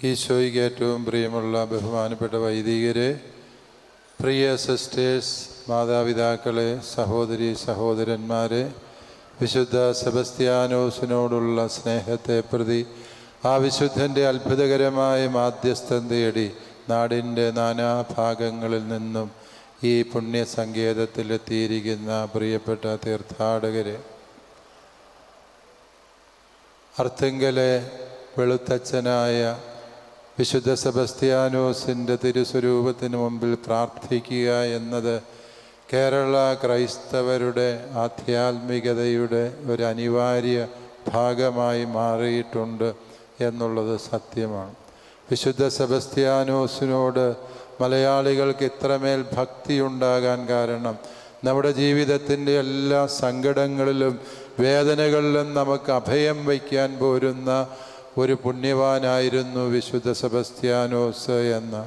ഈശോയ്ക്ക് ഏറ്റവും പ്രിയമുള്ള ബഹുമാനപ്പെട്ട വൈദികരെ പ്രിയ സിസ്റ്റേഴ്സ് മാതാപിതാക്കളെ സഹോദരി സഹോദരന്മാരെ വിശുദ്ധ സെബസ്ത്യാനോസിനോടുള്ള സ്നേഹത്തെ പ്രതി ആ വിശുദ്ധന്റെ അത്ഭുതകരമായ മാധ്യസ്ഥം തേടി നാടിന്റെ നാനാഭാഗങ്ങളിൽ നിന്നും ഈ പുണ്യസങ്കേതത്തിലെത്തിയിരിക്കുന്ന പ്രിയപ്പെട്ട തീർത്ഥാടകരെ. അർത്തിങ്കലെ വെളുത്തച്ഛനായ വിശുദ്ധ സെബസ്ത്യാനോസിന്റെ തിരുസ്വരൂപത്തിന് മുമ്പിൽ പ്രാർത്ഥിക്കുക എന്നത് കേരള ക്രൈസ്തവരുടെ ആധ്യാത്മികതയുടെ ഒരു അനിവാര്യ ഭാഗമായി മാറിയിട്ടുണ്ട് എന്നുള്ളത് സത്യമാണ്. വിശുദ്ധ സെബസ്ത്യാനോസിനോട് മലയാളികൾക്ക് ഇത്രമേൽ ഭക്തിയുണ്ടാകാൻ കാരണം നമ്മുടെ ജീവിതത്തിന്റെ എല്ലാ സങ്കടങ്ങളിലും വേദനകളിലും നമുക്ക് അഭയം വയ്ക്കാൻ പോരുന്ന ഒരു പുണ്യവാനായിരുന്നു വിശുദ്ധ സെബസ്ത്യാനോസ് എന്ന്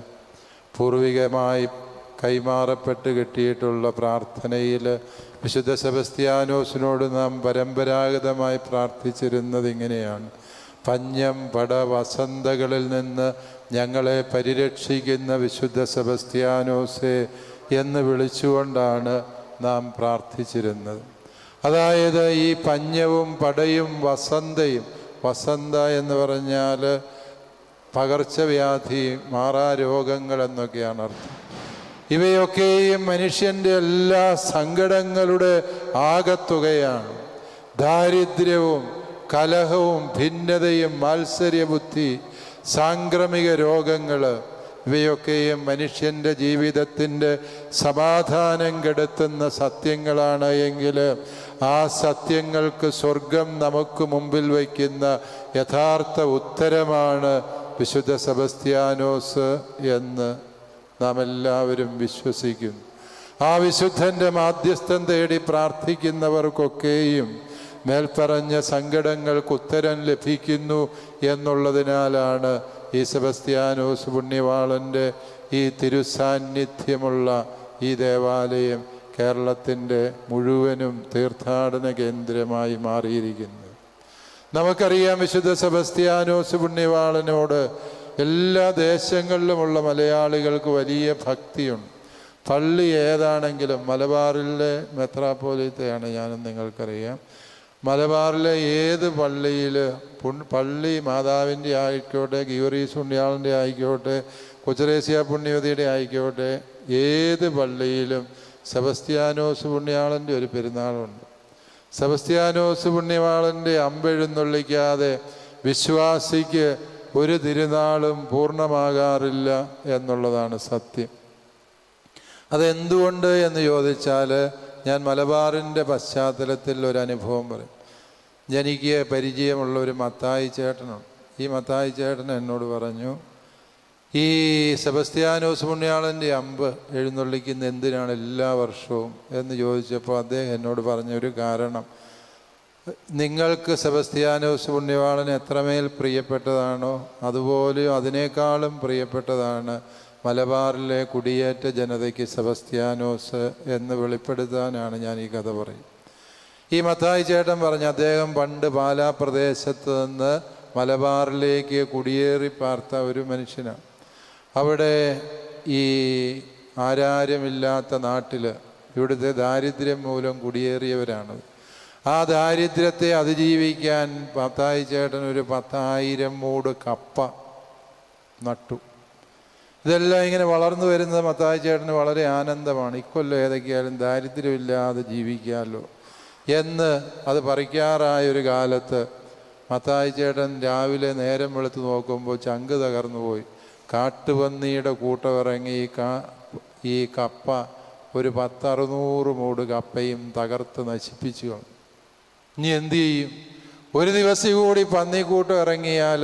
പൂർവികമായി കൈമാറപ്പെട്ട് കിട്ടിയിട്ടുള്ള പ്രാർത്ഥനയിൽ വിശുദ്ധ സെബസ്ത്യാനോസിനോട് നാം പരമ്പരാഗതമായി പ്രാർത്ഥിച്ചിരുന്നത് ഇങ്ങനെയാണ്. പഞ്ഞം പട വസന്തകളിൽ നിന്ന് ഞങ്ങളെ പരിരക്ഷിക്കുന്ന വിശുദ്ധ സെബസ്ത്യാനോസെ എന്ന് വിളിച്ചുകൊണ്ടാണ് നാം പ്രാർത്ഥിച്ചിരുന്നത്. അതായത് ഈ പഞ്ഞവും പടയും വസന്തയും വസന്ത എന്ന് പറഞ്ഞാൽ പകർച്ചവ്യാധി മാറാരോഗങ്ങൾ എന്നൊക്കെയാണ് അർത്ഥം. ഇവയൊക്കെയും മനുഷ്യന്റെ എല്ലാ സങ്കടങ്ങളുടെ ആകത്തുകയാണ്. ദാരിദ്ര്യവും കലഹവും ഭിന്നതയും മാത്സര്യബുദ്ധി സാംക്രമിക രോഗങ്ങൾ ഇവയൊക്കെയും മനുഷ്യന്റെ ജീവിതത്തിന്റെ സമാധാനം കെടുത്തുന്ന സത്യങ്ങളാണ് എങ്കിൽ ആ സത്യങ്ങൾക്ക് സ്വർഗം നമുക്ക് മുമ്പിൽ വയ്ക്കുന്ന യഥാർത്ഥ ഉത്തരമാണ് വിശുദ്ധ സെബസ്ത്യാനോസ് എന്ന് നാം എല്ലാവരും വിശ്വസിക്കും. ആ വിശുദ്ധന്റെ മാധ്യസ്ഥം തേടി പ്രാർത്ഥിക്കുന്നവർക്കൊക്കെയും മേൽപ്പറഞ്ഞ സങ്കടങ്ങൾക്ക് ഉത്തരം ലഭിക്കുന്നു എന്നുള്ളതിനാലാണ് ഈ സെബസ്ത്യാനോസ് പുണ്യവാളന്റെ ഈ തിരുസാന്നിധ്യമുള്ള ഈ ദേവാലയം കേരളത്തിന്റെ മുഴുവനും തീർത്ഥാടന കേന്ദ്രമായി മാറിയിരിക്കുന്നു. നമുക്കറിയാം വിശുദ്ധ സെബസ്ത്യാനോസ് പുണ്യവാളനോട് എല്ലാ ദേശങ്ങളിലുമുള്ള മലയാളികൾക്ക് വലിയ ഭക്തിയുണ്ട്. പള്ളി ഏതാണെങ്കിലും മലബാറിലെ മെത്രാപ്പോലിത്തയാണ് ഞാനും നിങ്ങൾക്കറിയാം. മലബാറിലെ ഏത് പള്ളിയിൽ പള്ളി മാതാവിന്റെ ആയിക്കോട്ടെ ഗീവറീസ് പുണ്യാളിന്റെ ആയിക്കോട്ടെ കൊച്ചറേസ്യ പുണ്യവതിയുടെ ആയിക്കോട്ടെ ഏത് പള്ളിയിലും സെബസ്ത്യാനോസ് പുണ്യാളന്റെ ഒരു പെരുന്നാളുണ്ട്. സെബസ്ത്യാനോസ് പുണ്യവാളന്റെ അമ്പെഴുന്നള്ളിക്കാതെ വിശ്വാസിക്ക് ഒരു തിരുനാളും പൂർണമാകാറില്ല എന്നുള്ളതാണ് സത്യം. അതെന്തുകൊണ്ട് എന്ന് ചോദിച്ചാൽ ഞാൻ മലബാറിന്റെ പശ്ചാത്തലത്തിൽ ഒരു അനുഭവം പറയും. എനിക്ക് പരിചയമുള്ള ഒരു മത്തായി ചേട്ടനുണ്ട്. ഈ മത്തായി ചേട്ടൻ എന്നോട് പറഞ്ഞു ഈ സെബസ്ത്യാനോസ് പുണ്യാളന്റെ അമ്പ് എഴുന്നള്ളിക്കുന്ന എന്തിനാണ് എല്ലാ വർഷവും എന്ന് ചോദിച്ചപ്പോൾ അദ്ദേഹം എന്നോട് പറഞ്ഞൊരു കാരണം. നിങ്ങൾക്ക് സെബസ്ത്യാനോസ് പുണ്യവാളൻ എത്രമേൽ പ്രിയപ്പെട്ടതാണോ അതുപോലെ അതിനേക്കാളും പ്രിയപ്പെട്ടതാണ് മലബാറിലെ കുടിയേറ്റ ജനതയ്ക്ക് സെബസ്ത്യാനോസ് എന്ന് വെളിപ്പെടുത്താനാണ് ഞാൻ ഈ കഥ പറയും ഈ മത്തായി ചേട്ടൻ പറഞ്ഞ അദ്ദേഹം പണ്ട് പാലാ പ്രദേശത്ത് നിന്ന് മലബാറിലേക്ക് കുടിയേറി പാർത്ത ഒരു മനുഷ്യനാണ്. അവിടെ ഈ ആരാരുമില്ലാത്ത നാട്ടിൽ ഇവിടുത്തെ ദാരിദ്ര്യം മൂലം കുടിയേറിയവരാണ്. ആ ദാരിദ്ര്യത്തെ അതിജീവിക്കാൻ പത്തായി ചേട്ടൻ ഒരു പത്തായിരം മൂട് കപ്പ നട്ടു. ഇതെല്ലാം ഇങ്ങനെ വളർന്നു വരുന്നത് മത്തായി ചേട്ടന് വളരെ ആനന്ദമാണ്. ഇക്കൊല്ലം ഏതൊക്കെയായാലും ദാരിദ്ര്യമില്ലാതെ ജീവിക്കാമല്ലോ എന്ന് അത് പറിക്കാറായ ഒരു കാലത്ത് മത്തായി ചേട്ടൻ രാവിലെ നേരം വെളുത്ത് നോക്കുമ്പോൾ ചങ്ക് തകർന്നു പോയി കാട്ടുപന്നിയുടെ കൂട്ടമിറങ്ങി ഈ കാ ഈ കപ്പ ഒരു പത്തറുന്നൂറ് മൂട് കപ്പയും തകർത്ത് നശിപ്പിച്ചു. ഇനി എന്തു ചെയ്യും? ഒരു ദിവസം കൂടി പന്നിക്കൂട്ടം ഇറങ്ങിയാൽ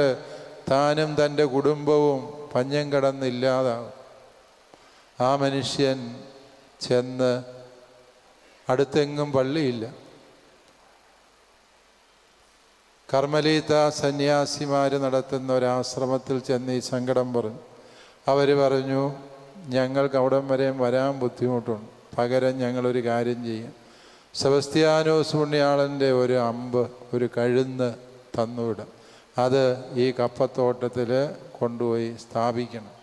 താനും തന്റെ കുടുംബവും പഞ്ഞം കടന്നില്ലാതാവും ആ മനുഷ്യൻ ചെന്ന് അടുത്തെങ്ങും പള്ളിയില്ല. കർമ്മലീത്ത സന്യാസിമാർ നടത്തുന്ന ഒരാശ്രമത്തിൽ ചെന്ന് ഈ സങ്കടം പറഞ്ഞു. അവർ പറഞ്ഞു ഞങ്ങൾക്ക് അവിടം വരെയും വരാൻ ബുദ്ധിമുട്ടുണ്ട്. പകരം ഞങ്ങളൊരു കാര്യം ചെയ്യാം. സെബസ്ത്യാനോസ് പുണ്യാളന്റെ ഒരു അമ്പ് ഒരു കഴുന്ന് തന്നുവിടാം. അത് ഈ കപ്പത്തോട്ടത്തിൽ കൊണ്ടുപോയി സ്ഥാപിക്കണം.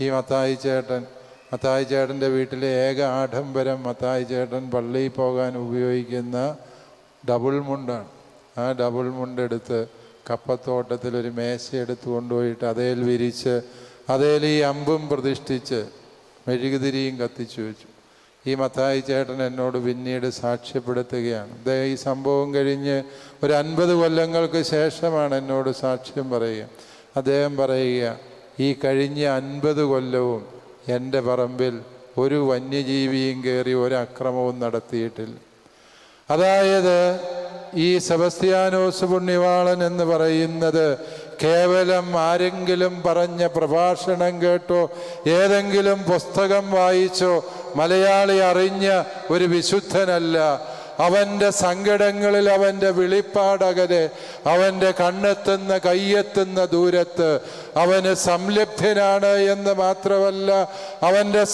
ഈ മത്തായി ചേട്ടൻ മത്തായി ചേട്ടന്റെ വീട്ടിലെ ഏക ആഡംബരം മത്തായി ചേട്ടൻ പള്ളിയിൽ പോകാൻ ഉപയോഗിക്കുന്ന ഡബിൾ മുണ്ടാണ്. ആ ഡബിൾ മുണ്ടെടുത്ത് കപ്പത്തോട്ടത്തിൽ ഒരു മേശയെടുത്ത് കൊണ്ടുപോയിട്ട് അതേൽ വിരിച്ച് അതേൽ ഈ അമ്പും പ്രതിഷ്ഠിച്ച് മെഴുകുതിരിയും കത്തിച്ചു വെച്ചു. ഈ മത്തായി ചേട്ടൻ എന്നോട് പിന്നീട് സാക്ഷ്യപ്പെടുത്തുകയാണ്. അദ്ദേഹം ഈ സംഭവം കഴിഞ്ഞ് ഒരു അൻപത് കൊല്ലങ്ങൾക്ക് ശേഷമാണ് എന്നോട് സാക്ഷ്യം പറയുക. അദ്ദേഹം പറയുക ഈ കഴിഞ്ഞ അൻപത് കൊല്ലവും എന്റെ പറമ്പിൽ ഒരു വന്യജീവിയും കയറി ഒരു അക്രമവും നടത്തിയിട്ടില്ല. അതായത് ഈ സെബസ്ത്യാനോസ് പുണ്യവാളൻ എന്ന് പറയുന്നത് കേവലം ആരെങ്കിലും പറഞ്ഞ പ്രഭാഷണം കേട്ടോ ഏതെങ്കിലും പുസ്തകം വായിച്ചോ മലയാളി അറിഞ്ഞ ഒരു വിശുദ്ധനല്ല. അവന്റെ സങ്കടങ്ങളിൽ അവന്റെ വിളിപ്പാടകരെ അവന്റെ കണ്ണെത്തുന്ന കയ്യെത്തുന്ന ദൂരത്ത് അവന് സംലബ്ധനാണ് എന്ന് മാത്രമല്ല അവന്റെ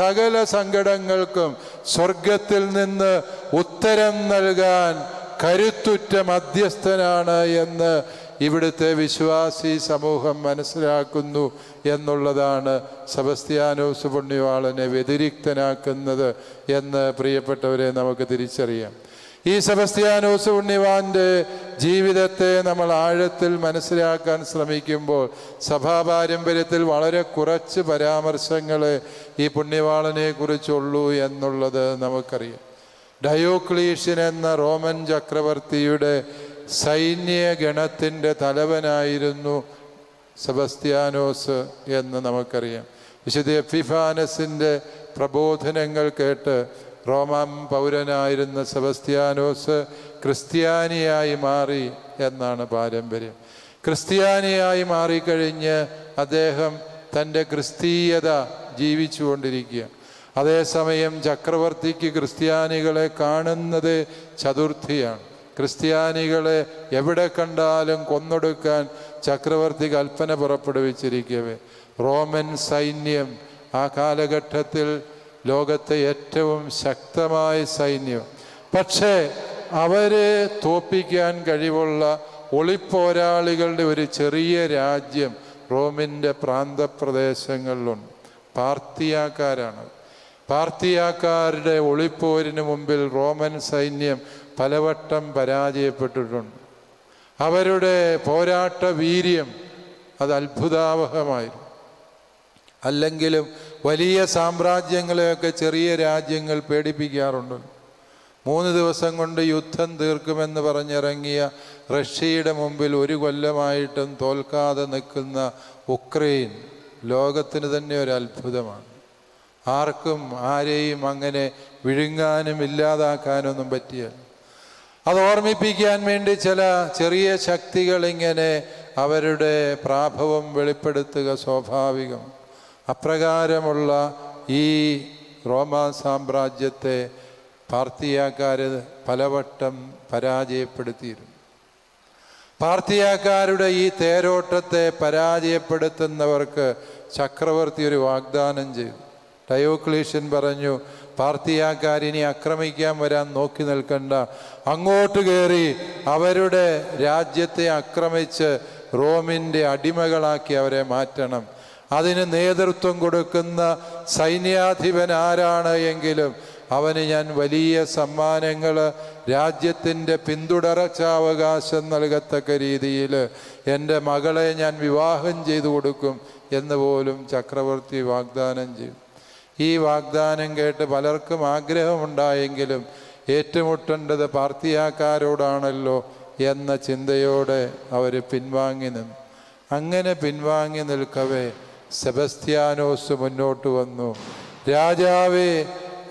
സകല സങ്കടങ്ങൾക്കും സ്വർഗത്തിൽ നിന്ന് ഉത്തരം നൽകാൻ കരുത്തുറ്റ മധ്യസ്ഥനാണ് എന്ന് ഇവിടുത്തെ വിശ്വാസി സമൂഹം മനസ്സിലാക്കുന്നു. എന്നുള്ളതാണ് സെബസ്ത്യാനോസ് പുണ്യവാളനെ വ്യതിരിക്തനാക്കുന്നത് എന്ന് പ്രിയപ്പെട്ടവരെ നമുക്ക് തിരിച്ചറിയാം. ഈ സെബസ്ത്യാനോസ് പുണ്യവാന്റെ ജീവിതത്തെ നമ്മൾ ആഴത്തിൽ മനസ്സിലാക്കാൻ ശ്രമിക്കുമ്പോൾ സഭാപാരമ്പര്യത്തിൽ വളരെ കുറച്ച് പരാമർശങ്ങൾ ഈ പുണ്യവാളനെ കുറിച്ചുള്ളൂ എന്നുള്ളത് നമുക്കറിയാം. ഡയോക്ലീഷ്യൻ എന്ന റോമൻ ചക്രവർത്തിയുടെ സൈന്യഗണത്തിന്റെ തലവനായിരുന്നു സെബസ്ത്യാനോസ് എന്ന് നമുക്കറിയാം. വിശുദ്ധ എഫിഫാനസിന്റെ പ്രബോധനങ്ങൾ കേട്ട് റോമാം പൗരനായിരുന്ന സെബസ്ത്യാനോസ് ക്രിസ്ത്യാനിയായി മാറി എന്നാണ് പാരമ്പര്യം. ക്രിസ്ത്യാനിയായി മാറിക്കഴിഞ്ഞ് അദ്ദേഹം തന്റെ ക്രിസ്തീയത ജീവിച്ചുകൊണ്ടിരിക്കുക. അതേസമയം ചക്രവർത്തിക്ക് ക്രിസ്ത്യാനികളെ കാണുന്നത് ചതുർത്ഥിയാണ്. ക്രിസ്ത്യാനികളെ എവിടെ കണ്ടാലും കൊന്നൊടുക്കാൻ ചക്രവർത്തി കൽപ്പന പുറപ്പെടുവിച്ചിരിക്കവേ. റോമൻ സൈന്യം ആ കാലഘട്ടത്തിൽ ലോകത്തെ ഏറ്റവും ശക്തമായ സൈന്യം. പക്ഷേ അവരെ തോപ്പിക്കാൻ കഴിവുള്ള ഒളിപ്പോരാളികളുടെ ഒരു ചെറിയ രാജ്യം റോമിന്റെ പ്രാന്തപ്രദേശങ്ങളിലുണ്ട്. പാർത്തിയാക്കാരാണ്. പാർത്തിയാക്കാരുടെ ഒളിപ്പോരിന് മുമ്പിൽ റോമൻ സൈന്യം പലവട്ടം പരാജയപ്പെട്ടിട്ടുണ്ട്. അവരുടെ പോരാട്ട വീര്യം അത് അത്ഭുതാവഹമായിരുന്നു. അല്ലെങ്കിലും വലിയ സാമ്രാജ്യങ്ങളെയൊക്കെ ചെറിയ രാജ്യങ്ങൾ പേടിപ്പിക്കാറുണ്ട്. മൂന്ന് ദിവസം കൊണ്ട് യുദ്ധം തീർക്കുമെന്ന് പറഞ്ഞിറങ്ങിയ റഷ്യയുടെ മുമ്പിൽ ഒരു കൊല്ലമായിട്ടും തോൽക്കാതെ നിൽക്കുന്ന ഉക്രൈൻ ലോകത്തിന് തന്നെ ഒരു അത്ഭുതമാണ്. ആർക്കും ആരെയും അങ്ങനെ വിഴുങ്ങാനും ഇല്ലാതാക്കാനൊന്നും പറ്റിയല്ല അത് ഓർമ്മിപ്പിക്കാൻ വേണ്ടി ചില ചെറിയ ശക്തികൾ ഇങ്ങനെ അവരുടെ പ്രാഭവം വെളിപ്പെടുത്തുക സ്വാഭാവികം. അപ്രകാരമുള്ള ഈ റോമാ സാമ്രാജ്യത്തെ പാർത്തിയാക്കാർ പലവട്ടം പരാജയപ്പെടുത്തിയിരുന്നു. പാർത്തിയാക്കാരുടെ ഈ തേരോട്ടത്തെ പരാജയപ്പെടുത്തുന്നവർക്ക് ചക്രവർത്തി ഒരു വാഗ്ദാനം ചെയ്തു. ഡയോക്ലീഷ്യൻ പറഞ്ഞു പാർത്തിയാക്കാരിനി ആക്രമിക്കാൻ വരാൻ നോക്കി നിൽക്കണ്ട. അങ്ങോട്ട് കയറി അവരുടെ രാജ്യത്തെ ആക്രമിച്ച് റോമിന്റെ അടിമകളാക്കി അവരെ മാറ്റണം. അതിന് നേതൃത്വം കൊടുക്കുന്ന സൈന്യാധിപൻ ആരാണ് എങ്കിലും അവന് ഞാൻ വലിയ സമ്മാനങ്ങൾ രാജ്യത്തിന്റെ പിന്തുടർച്ചാവകാശം നൽകത്തക്ക രീതിയിൽ എന്റെ മകളെ ഞാൻ വിവാഹം ചെയ്തു കൊടുക്കും എന്ന് പോലും ചക്രവർത്തി വാഗ്ദാനം ചെയ്തു. ഈ വാഗ്ദാനം കേട്ട് പലർക്കും ആഗ്രഹമുണ്ടായെങ്കിലും ഏറ്റുമുട്ടേണ്ടത് പാർത്തിയാക്കാരോടാണല്ലോ എന്ന ചിന്തയോടെ അവർ പിൻവാങ്ങി നിന്നു. അങ്ങനെ പിൻവാങ്ങി നിൽക്കവേ സെബസ്ത്യാനോസ് മുന്നോട്ട് വന്നു. രാജാവേ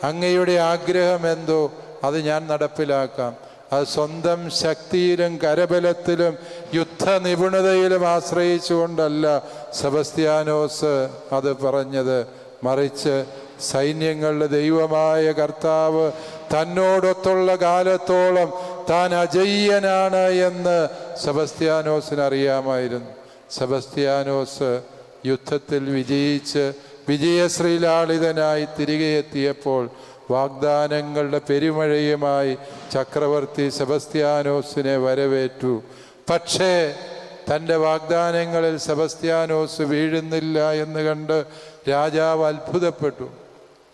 അങ്ങയുടെ ആഗ്രഹം എന്തോ അത് ഞാൻ നടപ്പിലാക്കാം. അത് സ്വന്തം ശക്തിയിലും കരബലത്തിലും യുദ്ധ നിപുണതയിലും ആശ്രയിച്ചുകൊണ്ടല്ല. സെബസ്ത്യാനോസ് അത് പറഞ്ഞത്. മറിച്ച് സൈന്യങ്ങളുടെ ദൈവമായ കർത്താവ് തന്നോടൊത്തുള്ള കാലത്തോളം താൻ അജയ്യനാണ് എന്ന് സെബസ്ത്യാനോസിന് അറിയാമായിരുന്നു. സെബസ്ത്യാനോസ് യുദ്ധത്തിൽ വിജയിച്ച് വിജയശ്രീലാളിതനായി തിരികെ എത്തിയപ്പോൾ വാഗ്ദാനങ്ങളുടെ പെരുമഴയുമായി ചക്രവർത്തി സെബസ്ത്യാനോസിനെ വരവേറ്റു. പക്ഷേ തന്റെ വാഗ്ദാനങ്ങളിൽ സെബസ്ത്യാനോസ് വീഴുന്നില്ല എന്ന് കണ്ട് രാജാവ് അത്ഭുതപ്പെട്ടു.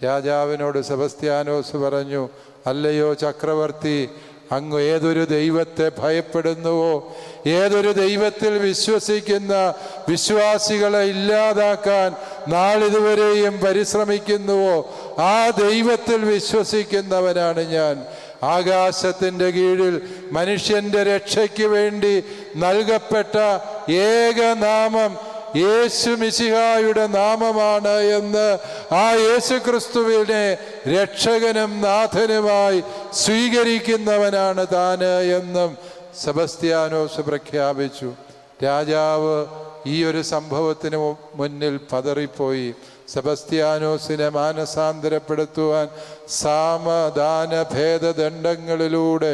രാജാവിനോട് സെബസ്ത്യാനോസ് പറഞ്ഞു അല്ലയോ ചക്രവർത്തി അങ്ങ് ഏതൊരു ദൈവത്തെ ഭയപ്പെടുന്നുവോ? ഏതൊരു ദൈവത്തിൽ വിശ്വസിക്കുന്ന വിശ്വാസികളെ ഇല്ലാതാക്കാൻ നാളിതുവരെയും പരിശ്രമിക്കുന്നുവോ? ആ ദൈവത്തിൽ വിശ്വസിക്കുന്നവനാണ് ഞാൻ. ആകാശത്തിന്റെ കീഴിൽ മനുഷ്യന്റെ രക്ഷയ്ക്ക് വേണ്ടി നൽകപ്പെട്ട ഏകനാമം യേശു മിശിഹായുടെ നാമമാണ് എന്ന് ആ യേശു ക്രിസ്തുവിനെ രക്ഷകനും നാഥനുമായി സ്വീകരിക്കുന്നവനാണ് താന് എന്നും സെബസ്ത്യാനോസ് പ്രഖ്യാപിച്ചു രാജാവ് ഈ ഒരു സംഭവത്തിന് മുന്നിൽ പതറിപ്പോയി. സെബസ്ത്യാനോസിനെ മാനസാന്തരപ്പെടുത്തുവാൻ സാമദാന ഭേദദണ്ഡങ്ങളിലൂടെ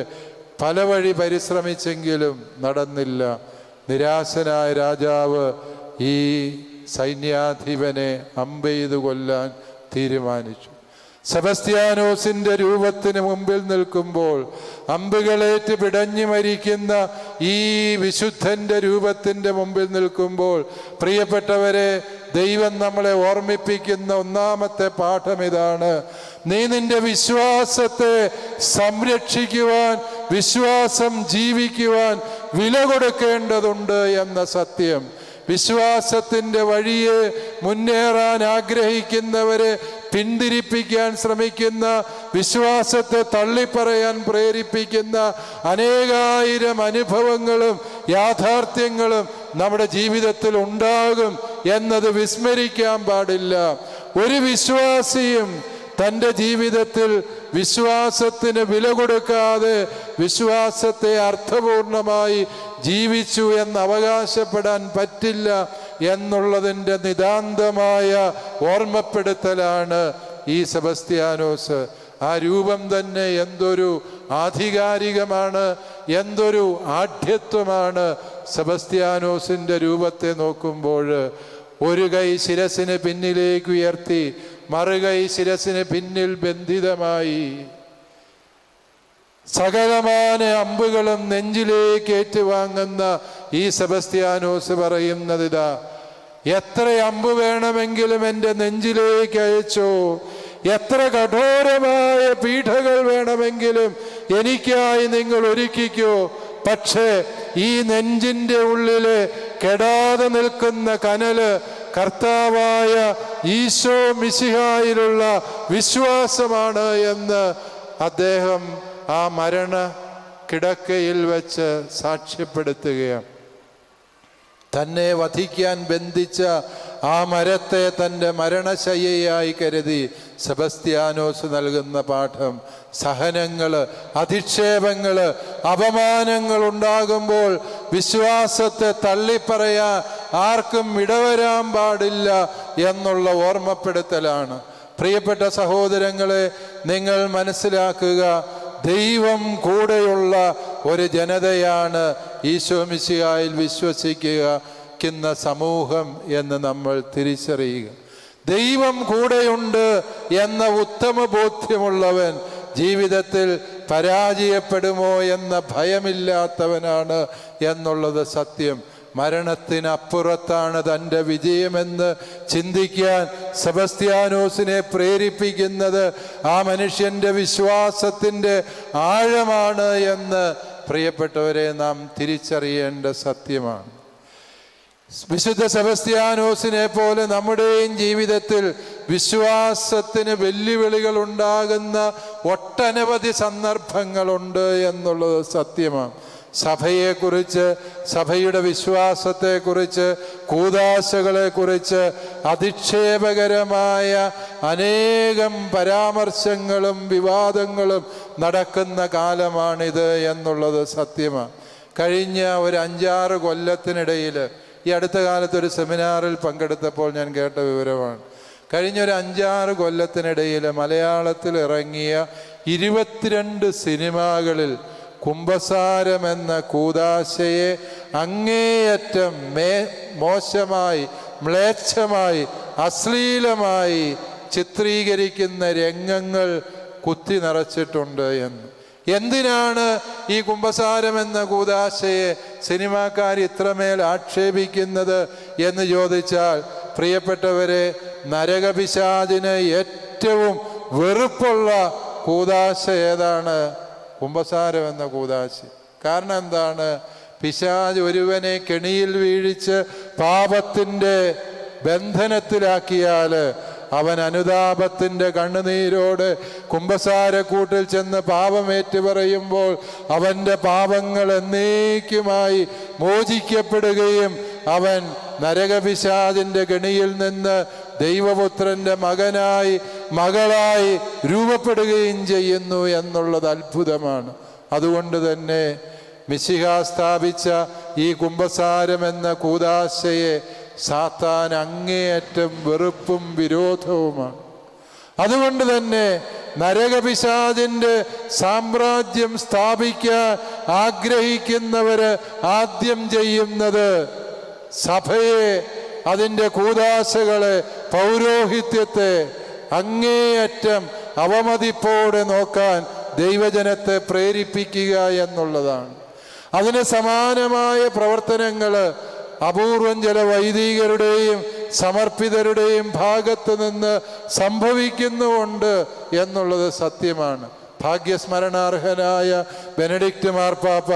പല വഴി പരിശ്രമിച്ചെങ്കിലും നടന്നില്ല. നിരാശനായ രാജാവ് ഈ സൈന്യാധിപനെ അമ്പെയ്തു കൊല്ലാൻ തീരുമാനിച്ചു. സെബസ്ത്യാനോസിന്റെ രൂപത്തിന് മുമ്പിൽ നിൽക്കുമ്പോൾ അമ്പുകളേറ്റ് പിടഞ്ഞു മരിക്കുന്ന ഈ വിശുദ്ധന്റെ രൂപത്തിന്റെ മുമ്പിൽ നിൽക്കുമ്പോൾ പ്രിയപ്പെട്ടവരെ ദൈവം നമ്മളെ ഓർമ്മിപ്പിക്കുന്ന ഒന്നാമത്തെ പാഠം ഇതാണ്. നീ നിന്റെ വിശ്വാസത്തെ സംരക്ഷിക്കുവാൻ വിശ്വാസം ജീവിക്കുവാൻ വില കൊടുക്കേണ്ടതുണ്ട് എന്ന സത്യം. വിശ്വാസത്തിന്റെ വഴിയെ മുന്നേറാൻ ആഗ്രഹിക്കുന്നവരെ പിന്തിരിപ്പിക്കാൻ ശ്രമിക്കുന്ന വിശ്വാസത്തെ തള്ളിപ്പറയാൻ പ്രേരിപ്പിക്കുന്ന അനേകായിരം അനുഭവങ്ങളും യാഥാർത്ഥ്യങ്ങളും നമ്മുടെ ജീവിതത്തിൽ ഉണ്ടാകും എന്നത് വിസ്മരിക്കാൻ പാടില്ല. ഒരു വിശ്വാസിയും തന്റെ ജീവിതത്തിൽ വിശ്വാസത്തിന് വില കൊടുക്കാതെ വിശ്വാസത്തെ അർത്ഥപൂർണമായി ജീവിച്ചു എന്ന് അവകാശപ്പെടാൻ പറ്റില്ല എന്നുള്ളതിന്റെ നിതാന്തമായ ഓർമ്മപ്പെടുത്തലാണ് ഈ സെബസ്ത്യാനോസ്. ആ രൂപം തന്നെ എന്തൊരു ആധികാരികമാണ് എന്തൊരു ആഢ്യത്വമാണ് സെബസ്ത്യാനോസിന്റെ രൂപത്തെ നോക്കുമ്പോൾ. ഒരു കൈ ശിരസിന് പിന്നിലേക്ക് ഉയർത്തി മറുകൈ ശിരസിന് പിന്നിൽ ബന്ധിതമായി. സകലമാന അമ്പുകളും നെഞ്ചിലേക്ക് ഏറ്റുവാങ്ങുന്ന ഈ സെബസ്ത്യാനോസ് പറയുന്നതിതാ എത്ര അമ്പ് വേണമെങ്കിലും എന്റെ നെഞ്ചിലേക്ക് അയച്ചോ? എത്ര കഠോരമായ പീഠകൾ വേണമെങ്കിലും എനിക്കായി നിങ്ങൾ ഒരുക്കിക്കോ? പക്ഷേ ഈ നെഞ്ചിന്റെ ഉള്ളിൽ കെടാതെ നിൽക്കുന്ന കനൽ കർത്താവായ ഈശോ മിശിഹായിലുള്ള വിശ്വാസമാണ് എന്ന് അദ്ദേഹം ആ മരണ കിടക്കയിൽ വെച്ച് സാക്ഷ്യപ്പെടുത്തുകയാണ്. തന്നെ വധിക്കാൻ ബന്ധിച്ച ആ മരത്തെ തന്റെ മരണശയ്യയായി കരുതി സെബസ്ത്യാനോസ് നൽകുന്ന പാഠം. സഹനങ്ങൾ അധിക്ഷേപങ്ങൾ അപമാനങ്ങൾ ഉണ്ടാകുമ്പോൾ വിശ്വാസത്തെ തള്ളിപ്പറയാൻ ആർക്കും ഇടവരാൻ പാടില്ല എന്നുള്ള ഓർമ്മപ്പെടുത്തലാണ്. പ്രിയപ്പെട്ട സഹോദരങ്ങളെ നിങ്ങൾ മനസ്സിലാക്കുക ദൈവം കൂടെയുള്ള ഒരു ജനതയാണ് ഈശോ മിശിഹായിൽ വിശ്വസിക്കുക സമൂഹം എന്ന് നമ്മൾ തിരിച്ചറിയുക. ദൈവം കൂടെയുണ്ട് എന്ന ഉത്തമ ബോധ്യമുള്ളവൻ ജീവിതത്തിൽ പരാജയപ്പെടുമോ എന്ന ഭയമില്ലാത്തവനാണ് എന്നുള്ളത് സത്യം. മരണത്തിനപ്പുറത്താണ് തന്റെ വിജയമെന്ന് ചിന്തിക്കാൻ സെബസ്ത്യാനോസിനെ പ്രേരിപ്പിക്കുന്നത്. ആ മനുഷ്യന്റെ വിശ്വാസത്തിന്റെ ആഴമാണ് എന്ന് പ്രിയപ്പെട്ടവരെ നാം തിരിച്ചറിയേണ്ട സത്യമാണ്. വിശുദ്ധ സെബസ്ത്യാനോസിനെ പോലെ നമ്മുടെയും ജീവിതത്തിൽ വിശ്വാസത്തിന് വെല്ലുവിളികൾ ഉണ്ടാകുന്ന ഒട്ടനവധി സന്ദർഭങ്ങളുണ്ട് എന്നുള്ളത് സത്യമാണ്. സഭയെക്കുറിച്ച് സഭയുടെ വിശ്വാസത്തെക്കുറിച്ച് കൂതാശകളെക്കുറിച്ച് അധിക്ഷേപകരമായ അനേകം പരാമർശങ്ങളും വിവാദങ്ങളും നടക്കുന്ന കാലമാണിത് എന്നുള്ളത് സത്യമാണ്. കഴിഞ്ഞ ഒരു അഞ്ചാറ് കൊല്ലത്തിനിടയിൽ ഈ അടുത്ത കാലത്ത് ഒരു സെമിനാറിൽ പങ്കെടുത്തപ്പോൾ ഞാൻ കേട്ട വിവരമാണ്. കഴിഞ്ഞൊരു അഞ്ചാറ് കൊല്ലത്തിനിടയിൽ മലയാളത്തിൽ ഇറങ്ങിയ ഇരുപത്തിരണ്ട് സിനിമകളിൽ കുംഭസാരം എന്ന കൂതാശയെ അങ്ങേയറ്റം മേ മോശമായി മ്ലേച്ഛമായി അശ്ലീലമായി ചിത്രീകരിക്കുന്ന രംഗങ്ങൾ കുത്തി നിറച്ചിട്ടുണ്ട് എന്ന്. എന്തിനാണ് ഈ കുംഭസാരം എന്ന കൂതാശയെ സിനിമാക്കാർ ഇത്രമേൽ ആക്ഷേപിക്കുന്നത് എന്ന് ചോദിച്ചാൽ പ്രിയപ്പെട്ടവരെ നരകപിശാചിന് ഏറ്റവും വെറുപ്പുള്ള കൂതാശ ഏതാണ്? കുംഭസാരം എന്ന കൂതാശി. കാരണം എന്താണ്? പിശാജ് ഒരുവനെ കെണിയിൽ വീഴിച്ച് പാപത്തിന്റെ ബന്ധനത്തിലാക്കിയാൽ അവൻ അനുതാപത്തിന്റെ കണ്ണുനീരോട് കുംഭസാരക്കൂട്ടിൽ ചെന്ന് പാപമേറ്റു പറയുമ്പോൾ അവന്റെ പാപങ്ങൾ എന്നേക്കുമായി മോചിക്കപ്പെടുകയും അവൻ നരകപിശാദിന്റെ ഗണിയിൽ നിന്ന് ദൈവപുത്രന്റെ മകനായി മകളായി രൂപപ്പെടുകയും ചെയ്യുന്നു എന്നുള്ളത് അത്ഭുതമാണ്. അതുകൊണ്ട് തന്നെ മിശിഹ സ്ഥാപിച്ച ഈ കുംഭസാരം എന്ന കൂതാശയെ സാത്താൻ അങ്ങേയറ്റം വെറുപ്പും വിരോധവുമാണ്. അതുകൊണ്ട് തന്നെ നരകപിശാചിന്റെ സാമ്രാജ്യം സ്ഥാപിക്കാൻ ആഗ്രഹിക്കുന്നവര് ആദ്യം ചെയ്യുന്നത് സഭയെ അതിന്റെ കൂതാശകളെ പൗരോഹിത്യത്തെ അങ്ങേയറ്റം അവമതിപ്പോടെ നോക്കാൻ ദൈവജനത്തെ പ്രേരിപ്പിക്കുക എന്നുള്ളതാണ്. അതിന് സമാനമായ പ്രവർത്തനങ്ങൾ അപൂർവം ചില വൈദികരുടെയും സമർപ്പിതരുടെയും ഭാഗത്ത് നിന്ന് സംഭവിക്കുന്നുമുണ്ട് എന്നുള്ളത് സത്യമാണ്. ഭാഗ്യസ്മരണാർഹനായ ബെനഡിക്റ്റ് മാർപ്പാപ്പ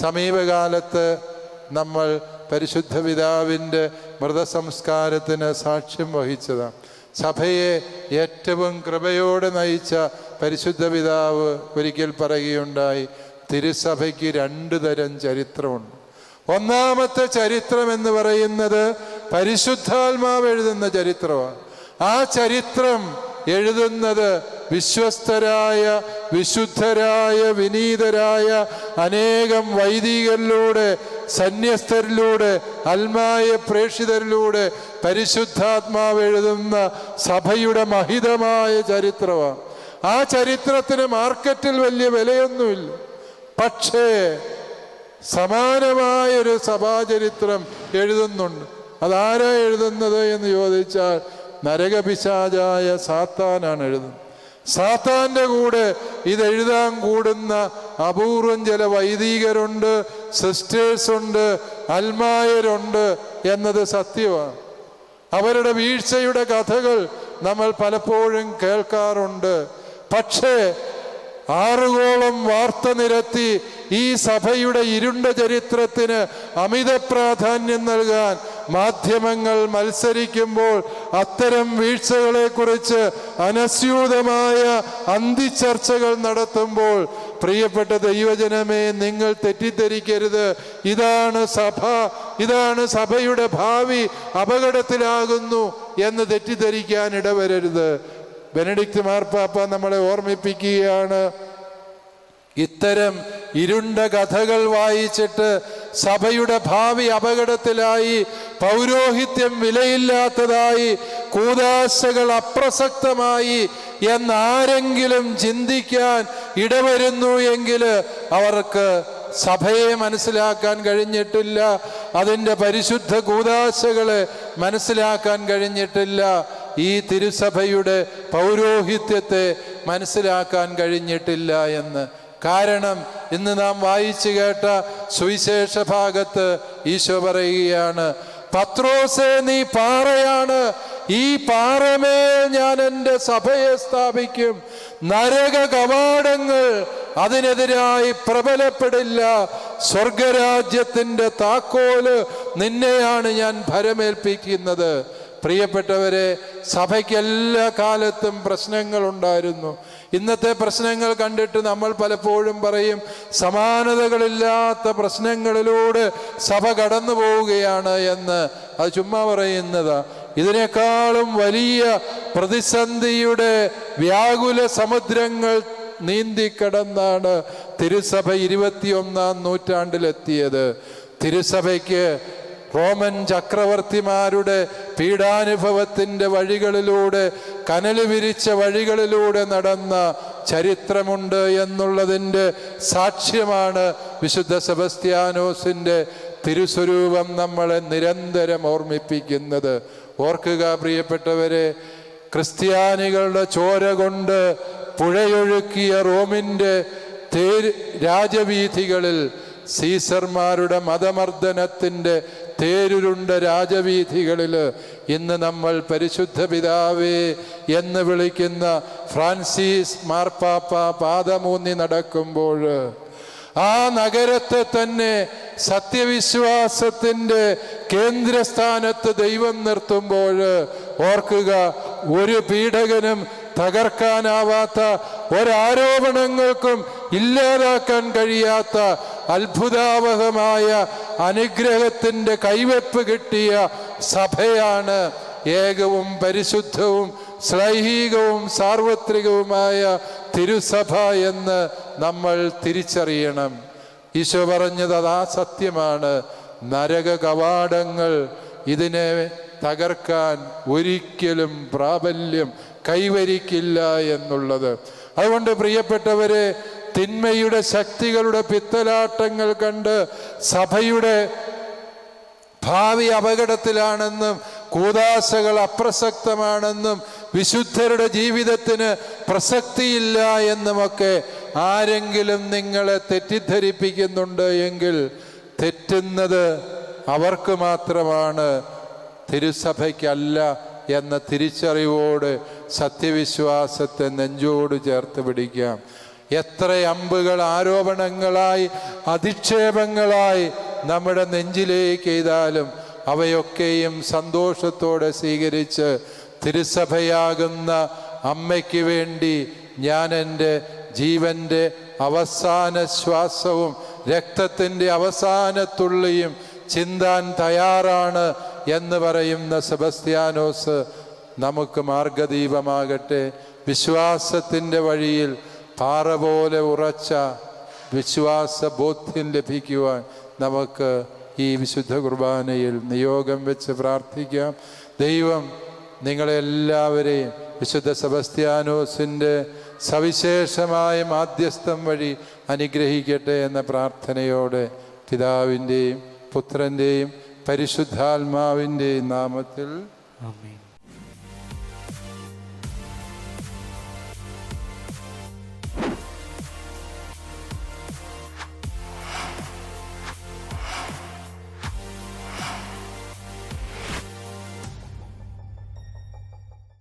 സമീപകാലത്ത് നമ്മൾ പരിശുദ്ധ പിതാവിന്റെ മൃതസംസ്കാരത്തിന് സാക്ഷ്യം വഹിച്ചതാണ്. സഭയെ ഏറ്റവും കൃപയോടെ നയിച്ച പരിശുദ്ധ പിതാവ് ഒരിക്കൽ പറയുകയുണ്ടായി തിരുസഭയ്ക്ക് രണ്ടു തരം ചരിത്രമുണ്ട്. ഒന്നാമത്തെ ചരിത്രം എന്ന് പറയുന്നത് പരിശുദ്ധാത്മാവ് എഴുതുന്ന ചരിത്രമാണ്. ആ ചരിത്രം എഴുതുന്നത് വിശ്വസ്തരായ വിശുദ്ധരായ വിനീതരായ അനേകം വൈദികരിലൂടെ സന്യസ്തരിലൂടെ അൽമായ പ്രേക്ഷിതരിലൂടെ പരിശുദ്ധാത്മാവ് എഴുതുന്ന സഭയുടെ മഹിതമായ ചരിത്രമാണ്. ആ ചരിത്രത്തിന് മാർക്കറ്റിൽ വലിയ വിലയൊന്നുമില്ല. പക്ഷേ സമാനമായൊരു സഭാചരിത്രം എഴുതുന്നുണ്ട്. അതാരാ എഴുതുന്നത് എന്ന് ചോദിച്ചാൽ നരകപിശാചായ സാത്താനാണ് എഴുതുന്നത്. സാത്താന്റെ കൂടെ ഇതെഴുതാൻ കൂടുന്ന അപൂർവം ചില വൈദികരുണ്ട് സിസ്റ്റേഴ്സ് ഉണ്ട് അൽമായരുണ്ട് എന്നത് സത്യമാണ്. അവരുടെ വീഴ്ചയുടെ കഥകൾ നമ്മൾ പലപ്പോഴും കേൾക്കാറുണ്ട്. പക്ഷേ ആറുകോളം വാർത്ത നിരത്തി ഈ സഭയുടെ ഇരുണ്ട ചരിത്രത്തിന് അമിത പ്രാധാന്യം നൽകാൻ മാധ്യമങ്ങൾ മത്സരിക്കുമ്പോൾ അത്തരം വീഴ്ചകളെക്കുറിച്ച് അനസ്യൂതമായ അന്തിച്ചർച്ചകൾ നടത്തുമ്പോൾ പ്രിയപ്പെട്ട ദൈവജനമേ നിങ്ങൾ തെറ്റിദ്ധരിക്കരുത്. ഇതാണ് സഭ ഇതാണ് സഭയുടെ ഭാവി അപകടത്തിലാകുന്നു എന്ന് തെറ്റിദ്ധരിക്കാൻ ഇടവരരുത്. ബെനഡിക്റ്റ് മാർപ്പാപ്പ നമ്മളെ ഓർമ്മിപ്പിക്കുകയാണ്. ഇത്തരം ഇരുണ്ട കഥകൾ വായിച്ചിട്ട് സഭയുടെ ഭാവി അപകടത്തിലായി പൗരോഹിത്യം വിലയില്ലാത്തതായി കൂതാശകൾ അപ്രസക്തമായി എന്നാരെങ്കിലും ചിന്തിക്കാൻ ഇടവരുന്നു എങ്കിൽ അവർക്ക് സഭയെ മനസ്സിലാക്കാൻ കഴിഞ്ഞിട്ടില്ല. അതിന്റെ പരിശുദ്ധ കൂതാശകളെ മനസ്സിലാക്കാൻ കഴിഞ്ഞിട്ടില്ല. ഈ തിരുസഭയുടെ പൗരോഹിത്യത്തെ മനസ്സിലാക്കാൻ കഴിഞ്ഞിട്ടില്ല എന്ന്. കാരണം ഇന്ന് നാം വായിച്ചു കേട്ട സുവിശേഷ ഭാഗത്ത് ഈശോ പറയുകയാണ് പത്രോസേ നീ പാറയാണ്. ഈ പാറമേ ഞാൻ എന്റെ സഭയെ സ്ഥാപിക്കും. നരക കവാടങ്ങൾ അതിനെതിരായി പ്രബലപ്പെടില്ല. സ്വർഗരാജ്യത്തിന്റെ താക്കോൽ നിന്നെയാണ് ഞാൻ ഭരമേൽപ്പിക്കുന്നത്. പ്രിയപ്പെട്ടവരെ സഭയ്ക്ക് എല്ലാ കാലത്തും പ്രശ്നങ്ങളുണ്ടായിരുന്നു. ഇന്നത്തെ പ്രശ്നങ്ങൾ കണ്ടിട്ട് നമ്മൾ പലപ്പോഴും പറയും സമാനതകളില്ലാത്ത പ്രശ്നങ്ങളിലൂടെ സഭ കടന്നു പോവുകയാണ് എന്ന്. അത് ചുമ്മാ പറയുന്നതാ. ഇതിനേക്കാളും വലിയ പ്രതിസന്ധിയുടെ വ്യാകുല സമുദ്രങ്ങൾ നീന്തിക്കടന്നാണ് തിരുസഭ ഇരുപത്തിയൊന്നാം നൂറ്റാണ്ടിലെത്തിയത്. തിരുസഭയ്ക്ക് റോമൻ ചക്രവർത്തിമാരുടെ പീഡാനുഭവത്തിന്റെ വഴികളിലൂടെ കനൽ വിരിച്ച വഴികളിലൂടെ നടന്ന ചരിത്രമുണ്ട് എന്നുള്ളതിന്റെ സാക്ഷ്യമാണ് വിശുദ്ധ സെബസ്ത്യാനോസിന്റെ തിരുസ്വരൂപം നമ്മളെ നിരന്തരം ഓർമ്മിപ്പിക്കുന്നത്. ഓർക്കുക പ്രിയപ്പെട്ടവരെ ക്രിസ്ത്യാനികളുടെ ചോര കൊണ്ട് പുഴയൊഴുക്കിയ റോമിന്റെ തേര് രാജവീഥികളിൽ സീസർമാരുടെ മതമർദ്ദനത്തിന്റെ തേരുരുണ്ട രാജവീഥികളിൽ ഇന്ന് നമ്മൾ പരിശുദ്ധ പിതാവേ എന്ന് വിളിക്കുന്ന ഫ്രാൻസിസ് മാർപ്പാപ്പ പാദമൂന്നി നടക്കുമ്പോൾ ആ നഗരത്തെ തന്നെ സത്യവിശ്വാസത്തിന്റെ കേന്ദ്രസ്ഥാനത്ത് ദൈവം നിർത്തുമ്പോൾ ഓർക്കുക ഒരു പീഡകനും തകർക്കാനാവാത്ത ഒരാരോപണങ്ങൾക്കും ഇല്ലാതാക്കാൻ കഴിയാത്ത അത്ഭുതാവഹമായ അനുഗ്രഹത്തിന്റെ കൈവെപ്പ് കിട്ടിയ സഭയാണ് ഏകവും പരിശുദ്ധവും ശ്ലൈഹികവും സാർവത്രികവുമായ തിരുസഭ എന്ന് നമ്മൾ തിരിച്ചറിയണം. ഈശോ പറഞ്ഞത് അതാ സത്യമാണ്. നരക കവാടങ്ങൾ ഇതിനെ തകർക്കാൻ ഒരിക്കലും പ്രാബല്യം കൈവരിക്കില്ല എന്നുള്ളത്. അതുകൊണ്ട് പ്രിയപ്പെട്ടവരെ തിന്മയുടെ ശക്തികളുടെ പിത്തലാട്ടങ്ങൾ കണ്ട് സഭയുടെ ഭാവി അപകടത്തിലാണെന്നും കൂതാശകൾ അപ്രസക്തമാണെന്നും വിശുദ്ധരുടെ ജീവിതത്തിന് പ്രസക്തിയില്ല എന്നുമൊക്കെ ആരെങ്കിലും നിങ്ങളെ തെറ്റിദ്ധരിപ്പിക്കുന്നുണ്ട് എങ്കിൽ തെറ്റുന്നത് അവർക്ക് മാത്രമാണ്. തിരുസഭയ്ക്കല്ല എന്ന തിരിച്ചറിവോട് സത്യവിശ്വാസത്തെ നെഞ്ചോട് ചേർത്ത് പിടിക്കാം. എത്ര അമ്പുകൾ ആരോപണങ്ങളായി അധിക്ഷേപങ്ങളായി നമ്മുടെ നെഞ്ചിലേക്ക് എയ്താലും അവയൊക്കെയും സന്തോഷത്തോടെ സ്വീകരിച്ച് തിരുസഭയാകുന്ന അമ്മയ്ക്ക് വേണ്ടി ഞാൻ എന്റെ ജീവന്റെ അവസാന ശ്വാസവും രക്തത്തിന്റെ അവസാന തുള്ളിയും ചിന്താൻ തയ്യാറാണ് എന്ന് പറയുന്ന സെബസ്ത്യാനോസ് നമുക്ക് മാർഗദീപമാകട്ടെ. വിശ്വാസത്തിന്റെ വഴിയിൽ പാറ പോലെ ഉറച്ച വിശ്വാസ ബോധ്യം ലഭിക്കുവാൻ നമുക്ക് ഈ വിശുദ്ധ കുർബാനയിൽ നിയോഗം വെച്ച് പ്രാർത്ഥിക്കാം. ദൈവം നിങ്ങളെല്ലാവരെയും വിശുദ്ധ സെബസ്ത്യാനോസിന്റെ സവിശേഷമായ മാധ്യസ്ഥം വഴി അനുഗ്രഹിക്കട്ടെ എന്ന പ്രാർത്ഥനയോടെ പിതാവിന്റെയും പുത്രന്റെയും പരിശുദ്ധാത്മാവിന്റെയും നാമത്തിൽ ആമേൻ.